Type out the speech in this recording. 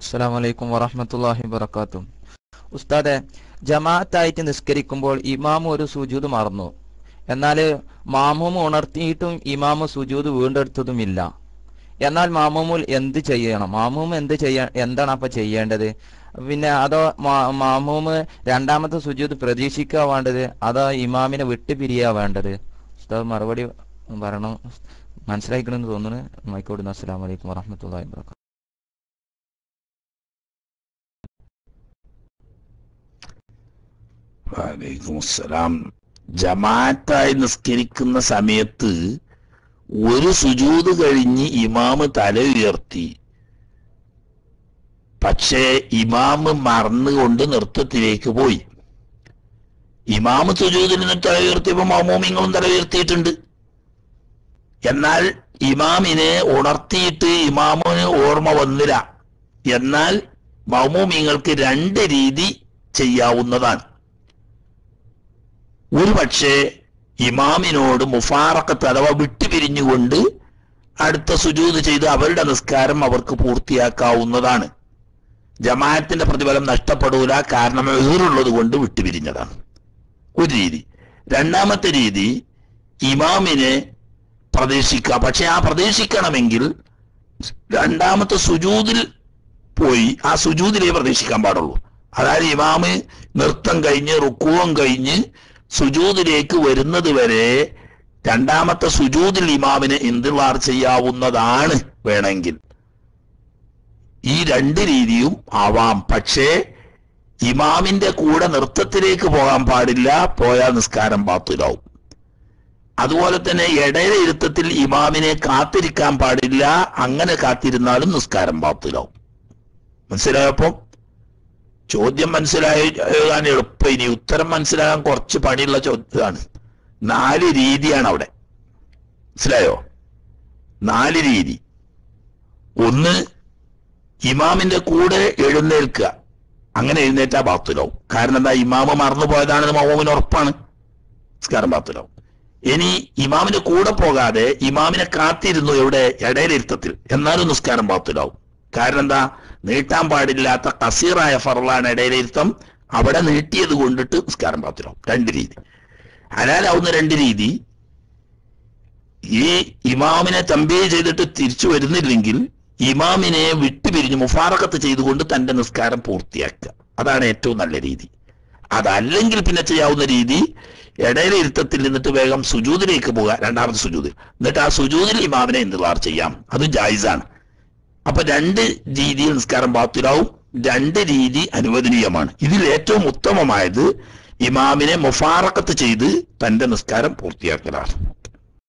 അസ്സാം വലൈക്കും വറഹമത്തല്ലാഹി വബർക്കാത്തു ഉസ്താദെ ജമാഅത്തായിട്ട് നിസ്കരിക്കുമ്പോൾ ഇമാമ് ഒരു സുജൂത് മറന്നു. എന്നാൽ മാമൂമ് ഉണർത്തിയിട്ടും ഇമാമ് സുജൂദ് വീണ്ടെടുത്തതുമില്ല. എന്നാൽ മാമൂമുൽ എന്ത് ചെയ്യണം? മാമൂമ് എന്ത് ചെയ്യ എന്താണ് അപ്പൊ ചെയ്യേണ്ടത്? പിന്നെ അതോ മാമൂമ് രണ്ടാമത്തെ സുജൂത് പ്രതീക്ഷിക്കുക വേണ്ടത്? അതോ ഇമാമിനെ വിട്ടുപിരിയാ വേണ്ടത്? ഉസ്താദ് മറുപടി പറയണം. മനസ്സിലാക്കണമെന്ന് തോന്നുന്നു. മൈക്കോടുന്ന അസ്സാം വലൈക്കും വറഹമത്തല്ലാഹി വബർക്കാത്തു വലൈക്കും ജമാഅത്തായി നിസ്കരിക്കുന്ന സമയത്ത് ഒരു സുജൂത് കഴിഞ്ഞ് ഇമാമ് തല ഉയർത്തി. പക്ഷേ ഇമാമ് മറന്നുകൊണ്ട് നൃത്തത്തിലേക്ക് പോയി. ഇമാമ് സുജൂതിൽ നിന്ന് തല ഉയർത്തിയപ്പോ മാമൂമിങ്ങളും തല ഉയർത്തിയിട്ടുണ്ട്. എന്നാൽ ഇമാമിനെ ഉണർത്തിയിട്ട് ഇമാമിന് ഓർമ്മ വന്നില്ല. എന്നാൽ മൗമൂമിങ്ങൾക്ക് രണ്ട് രീതി ചെയ്യാവുന്നതാണ്. ഒരു പക്ഷേ ഇമാമിനോട് മുഫാറക്കത്ത് അഥവാ വിട്ടുപിരിഞ്ഞുകൊണ്ട് അടുത്ത സുജൂത് ചെയ്ത് അവരുടെ നിസ്കാരം അവർക്ക് പൂർത്തിയാക്കാവുന്നതാണ്. ജമാഅത്തിന്റെ പ്രതിഫലം നഷ്ടപ്പെടൂല കാരണം എതിറുള്ളത് കൊണ്ട് വിട്ടുപിരിഞ്ഞതാണ്. ഒരു രീതി. രണ്ടാമത്തെ രീതി ഇമാമിനെ പ്രതീക്ഷിക്കുക പക്ഷെ ആ പ്രതീക്ഷിക്കണമെങ്കിൽ രണ്ടാമത്തെ സുജൂതിൽ പോയി ആ സുജൂതിലേ പ്രതീക്ഷിക്കാൻ പാടുള്ളൂ. അതായത് ഇമാമ് നൃത്തം കഴിഞ്ഞ് റുക്കുവം കഴിഞ്ഞ് സുജൂദിലേക്ക് വരുന്നത് വരെ രണ്ടാമത്തെ സുജൂദിൽ ഇമാമിന് ഇന്തിളാർ ചെയ്യാവുന്നതാണ് വേണമെങ്കിൽ. ഈ രണ്ട് രീതിയും ആവാം. പക്ഷേ ഇമാമിന്റെ കൂടെ നൃത്തത്തിലേക്ക് പോകാൻ പാടില്ല പോയാൽ നിസ്കാരം പാത്തിലാവും അതുപോലെ തന്നെ ഇടയിലെ ഇരുത്തത്തിൽ ഇമാമിനെ കാത്തിരിക്കാൻ പാടില്ല അങ്ങനെ കാത്തിരുന്നാലും നിസ്കാരം പാത്തിലാവും മനസ്സിലായപ്പോ? ചോദ്യം മനസ്സിലാകാൻ എളുപ്പം. ഇനി ഉത്തരം മനസ്സിലാകാൻ കുറച്ച് പണിയുള്ള ചോദ്യമാണ് നാല് രീതിയാണ് അവിടെ. മനസ്സിലായോ? നാല് രീതി. ഒന്ന് ഇമാമിന്റെ കൂടെ എഴുന്നേൽക്കുക. അങ്ങനെ എഴുന്നേറ്റാ ബാത്തുലാവും. കാരണം എന്താ? ഇമാമ് മറന്നു പോയതാണെന്ന് മഹോമിന് ഉറപ്പാണ്. നിസ്കാരം ബാത്തുലാവും. ഇനി ഇമാമിന്റെ കൂടെ പോകാതെ ഇമാമിനെ കാത്തിരുന്നു എവിടെ? ഇടയിലിരുത്തത്തിൽ. എന്നാലും നിസ്കാരം ബാത്തുലാവും. കാരണം എന്താ? നീട്ടാൻ പാടില്ലാത്ത കസീറായ ഫറലാണ് ഇടയിലിരുത്തം. അവിടെ നീട്ടിയത് കൊണ്ടിട്ട് നിസ്കാരം പാത്തിരാവും രണ്ട് രീതി. ഹലാലാവുന്ന രണ്ട് രീതി. ഈ ഇമാമിനെ തമ്പേ ചെയ്തിട്ട് തിരിച്ചു വരുന്നില്ലെങ്കിൽ ഇമാമിനെ വിട്ടുപിരിഞ്ഞ് മുഫാറക്കത്ത് ചെയ്തുകൊണ്ട് തന്റെ നിസ്കാരം പൂർത്തിയാക്കുക. അതാണ് ഏറ്റവും നല്ല രീതി. അതല്ലെങ്കിൽ പിന്നെ ചെയ്യാവുന്ന രീതി ഇടയിലെ ഇരുത്തത്തിൽ നിന്നിട്ട് വേഗം സുജൂതിലേക്ക് പോവുക. രണ്ടാമത്തെ സുജൂതിൽ എന്നിട്ട് ആ സുജൂതിൽ ഇമാമിനെ ഇന്തിലാർ ചെയ്യാം. അത് ജായിസാണ്. അപ്പൊ രണ്ട് രീതി നിസ്കാരം ബാത്തിലാവും രണ്ട് രീതി അനുവദനീയമാണ്. ഇതിൽ ഏറ്റവും ഉത്തമമായത് ഇമാമിനെ മുഫാറക്കത്ത് ചെയ്ത് തന്റെ നിസ്കാരം പൂർത്തിയാക്കലാണ്.